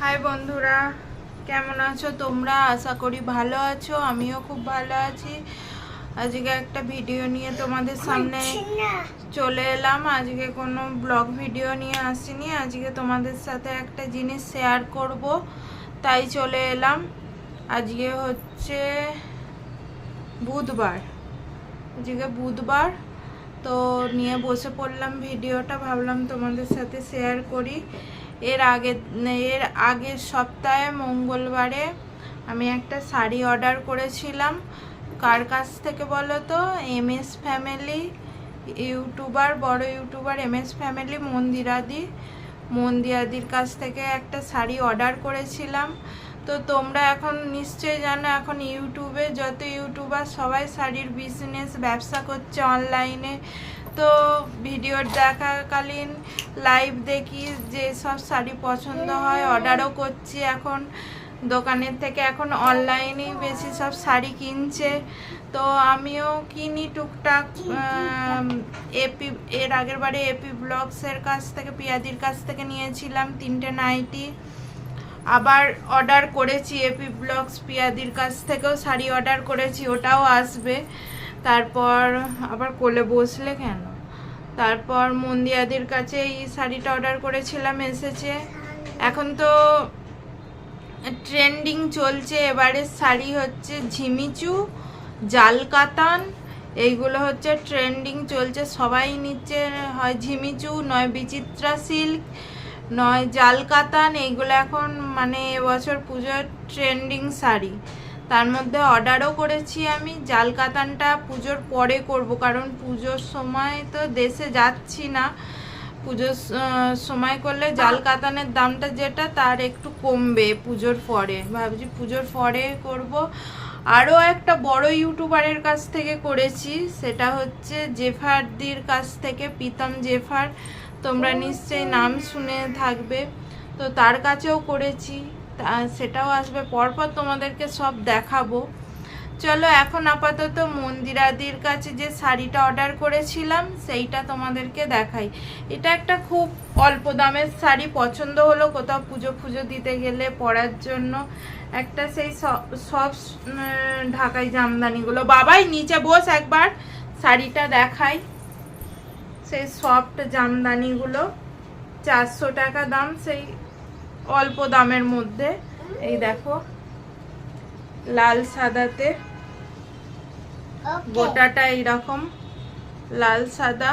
High বন্ধুরা কেমন আছো তোমরা? আশা করি ভালো আছো আমিও খুব ভালো আছি। আজকে একটা ভিডিও নিয়ে তোমাদের সামনে চলে এলাম। আজকে কোনো ব্লগ ভিডিও নিয়ে আসিনি। আজকে তোমাদের সাথে একটা জিনিস শেয়ার করব তাই চলে এলাম। আজকে হচ্ছে বুধবার। আজকে বুধবার তো নিয়ে বসে পড়লাম ভিডিওটা ভাবলাম তোমাদের সাথে শেয়ার করি। এর আগে এর আগের সপ্তাহে মঙ্গলবারে আমি একটা শাড়ি অর্ডার করেছিলাম। কার কাছ থেকে বলো তো? এম এস ফ্যামিলি ইউটিউবার, বড় ইউটিউবার এম এস ফ্যামিলি মন্দিরাদি। মন্দিরাদির কাছ থেকে একটা শাড়ি অর্ডার করেছিলাম। তো তোমরা এখন নিশ্চয়ই জানো, এখন ইউটিউবে যত ইউটিউবার সবাই শাড়ির বিজনেস ব্যবসা করছে অনলাইনে তো ভিডিও দেখাকালীন লাইভ দেখি যে সব শাড়ি পছন্দ হয় অর্ডারও করছি এখন। দোকানের থেকে এখন অনলাইনেই বেশি সব শাড়ি কিনছে। তো আমিও কিনি টুকটাক এপি এর আগের বারে এপি ব্লগসের কাছ থেকে পিয়াদির কাছ থেকে নিয়েছিলাম তিনটে নাইটি। আবার অর্ডার করেছি এপি ব্লগস পিয়াদির কাছ থেকেও শাড়ি অর্ডার করেছি, ওটাও আসবে। তারপর আবার কোলে বসলে কেন? তারপর মন্দিয়াদির কাছে এই শাড়িটা অর্ডার করেছিলাম এসেছে। এখন তো ট্রেন্ডিং চলছে, এবারে শাড়ি হচ্ছে ঝিমিচু, জাল কাতান, এইগুলো হচ্ছে ট্রেন্ডিং চলছে। সবাই নিচ্ছে, হয় ঝিমিচু, নয় বিচিত্রা সিল্ক নয় জাল কাতান, এইগুলো এখন মানে এবছর পুজোর ট্রেন্ডিং শাড়ি। তার মধ্যে অর্ডারও করেছি আমি। জাল কাতানটা পুজোর পরে করব কারণ পুজোর সময় তো দেশে যাচ্ছি না। পুজোর সময় করলে জাল কাতানের দামটা যেটা তার একটু কমবে পুজোর পরে। ভাবছি পুজোর পরে করব। আরও একটা বড় ইউটিউবারের কাছ থেকে করেছি সেটা হচ্ছে জেফারদির কাছ থেকে প্রীতম জেফার। তোমরা নিশ্চয়ই নাম শুনে থাকবে। তো তার কাছেও করেছি। সেটাও আসবে। পরপর তোমাদেরকে সব দেখাবো। চলো এখন আপাতত মন্দিরাদির কাছে যে শাড়িটা অর্ডার করেছিলাম, সেইটা তোমাদেরকে দেখাই। এটা একটা খুব অল্প দামের শাড়ি, পছন্দ হলো কোথাও পুজো ফুজো দিতে গেলে পরার জন্য। একটা সেই সব ঢাকাই জামদানিগুলো। বাবাই, নিচে বস একবার, শাড়িটা দেখাই। সেই সফট জামদানিগুলো, চারশো টাকা দাম, সেই অল্প দামের মধ্যে। এই দেখো লাল সাদাতে গোটাটা এইরকম। লাল সাদা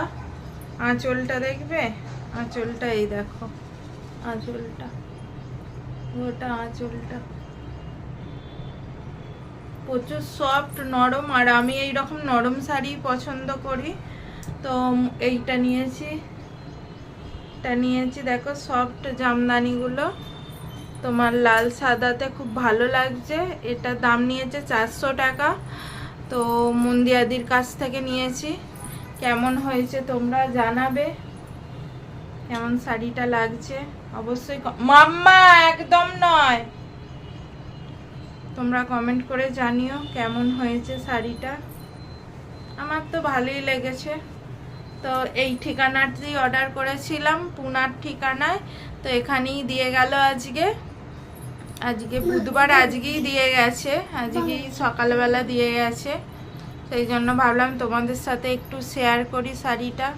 আঁচলটা দেখবে? আঁচলটা এই দেখো আঁচলটা গোটা আঁচলটা। প্রচুর সফট নরম আর আমি এই রকম নরম শাড়ি পছন্দ করি। তো এইটা নিয়েছি। এটা নিয়েছি, দেখো সফট জামদানিগুলো। তোমার লাল সাদাতে খুব ভালো লাগছে। এটা দাম নিয়েছে চারশো টাকা। তো মন্দিয়াদির কাছ থেকে নিয়েছি। কেমন হয়েছে তোমরা জানাবে। কেমন শাড়িটা লাগছে। অবশ্যই মাম্মা, একদম নয়। তোমরা কমেন্ট করে জানিও কেমন হয়েছে শাড়িটা। আমার তো ভালোই লেগেছে। তো এই ঠিকানাতেই অর্ডার করেছিলাম, পুনার ঠিকানায়। তো এখানেই দিয়ে গেল আজকে। আজকে বুধবার আজকেই দিয়ে গেছে, আজকেই সকালবেলা দিয়ে গেছে। সেই জন্য ভাবলাম তোমাদের সাথে একটু শেয়ার করি শাড়িটা।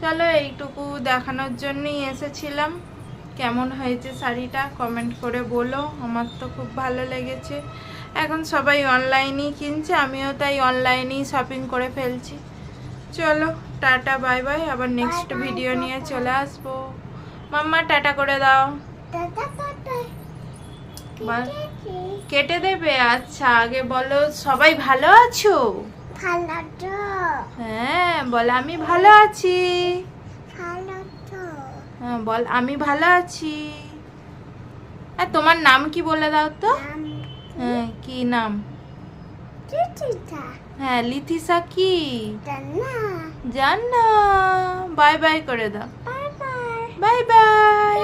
চলো এইটুকু দেখানোর জন্যই এসেছিলাম। কেমন হয়েছে শাড়িটা কমেন্ট করে বলো, আমার তো খুব ভালো লেগেছে। এখন সবাই অনলাইনেই কিনছে, আমিও তাই অনলাইনেই শপিং করে ফেলছি। চলো। Tata bye bye. আবার নেক্সট ভিডিও নিয়ে চলে আসব। মাম্মা টাটা করে দাও। কেটে দেবে? আচ্ছা আগে বলো সবাই ভালো আছো? হ্যাঁ বল আমি ভালো আছি। হ্যাঁ বল আমি ভালো আছি। আর তোমার নাম কি বলে দাও তো? হ্যাঁ কি নাম? হ্যাঁ লিথিসা কি? জানা না বাই বাই করে দাও। Bye bye.